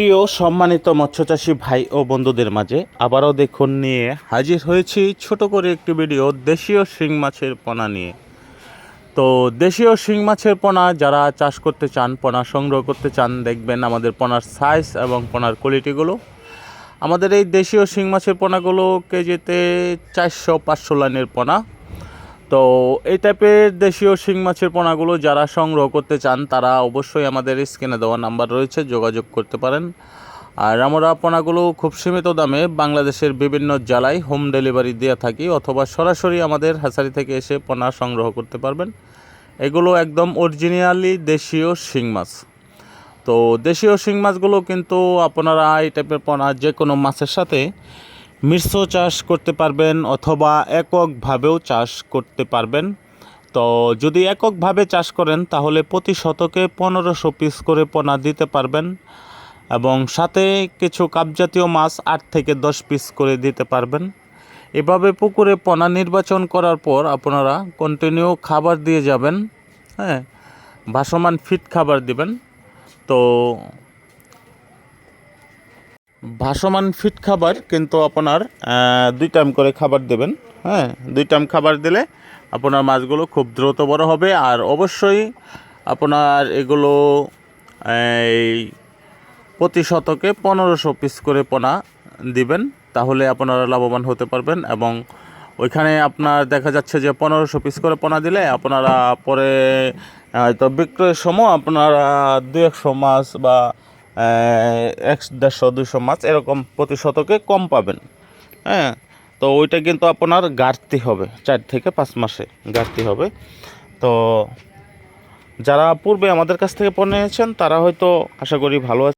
প্রিয় সম্মানিত মৎস্যচাষী ভাই ও বন্ধুদের মাঝে আবারও দেখুন নিয়ে হাজির হয়েছি ছোট করে একটি ভিডিও দেশীয় শিং মাছের পোনা নিয়ে। তো দেশীয় শিং মাছের পোনা যারা চাষ করতে চান, পোনা সংগ্রহ করতে চান, দেখবেন আমাদের পোনার সাইজ এবং পোনার কোয়ালিটিগুলো আমাদের এই দেশীয় শিং মাছের পোনাগুলো কেজিতে চারশো পাঁচশো লাইনের পোনা। তো এই টাইপের দেশীয় শিং মাছের পোনাগুলো যারা সংগ্রহ করতে চান, তারা অবশ্যই আমাদের স্ক্রিনে দেওয়া নাম্বার রয়েছে, যোগাযোগ করতে পারেন। আর আমরা পোনাগুলো খুব সীমিত দামে বাংলাদেশের বিভিন্ন জেলায় হোম ডেলিভারি দিয়ে থাকি অথবা সরাসরি আমাদের হাসারি থেকে এসে পোনা সংগ্রহ করতে পারবেন। এগুলো একদম অরিজিনালি দেশীয় শিং মাছ। তো দেশীয় শিং মাছগুলো কিন্তু আপনারা এই টাইপের পোনা যে কোনো মাছের সাথে মিশ্র চাষ করতে পারবেন অথবা এককভাবেও চাষ করতে পারবেন। তো যদি এককভাবে চাষ করেন, তাহলে প্রতি শতকে পনেরোশো পিস করে পোনা দিতে পারবেন এবং সাথে কিছু কাপজাতীয় মাছ আট থেকে দশ পিস করে দিতে পারবেন। এভাবে পুকুরে পোনা নির্বাচন করার পর আপনারা কন্টিনিউ খাবার দিয়ে যাবেন হ্যাঁ? ভাসমান ফিট খাবার দিবেন। তো ভাসমান ফিট খাবার কিন্তু আপনার দুই টাইম করে খাবার দেবেন। হ্যাঁ দুই টাইম খাবার দিলে আপনার মাছগুলো খুব দ্রুত বড় হবে। আর অবশ্যই আপনার এগুলো, এই প্রতি শতকে পনেরোশো পিস করে পোনা দিবেন, তাহলে আপনারা লাভবান হতে পারবেন। এবং ওইখানে আপনার দেখা যাচ্ছে যে পনেরোশো পিস করে পোনা দিলে আপনারা পরে, হয়তো বিক্রয়ের সময় আপনারা দু একশো মাছ বা এক দেড়শো দুশো মাছ এরকম প্রতি শতকে কম পাবেন। হ্যাঁ তো ওইটা কিন্তু আপনার ঘাটতি হবে, চার থেকে পাঁচ মাসে ঘাটতি হবে। তো যারা পূর্বে আমাদের কাছ থেকে পণ্য নিয়েছেন তারা হয়তো আশা করি ভালো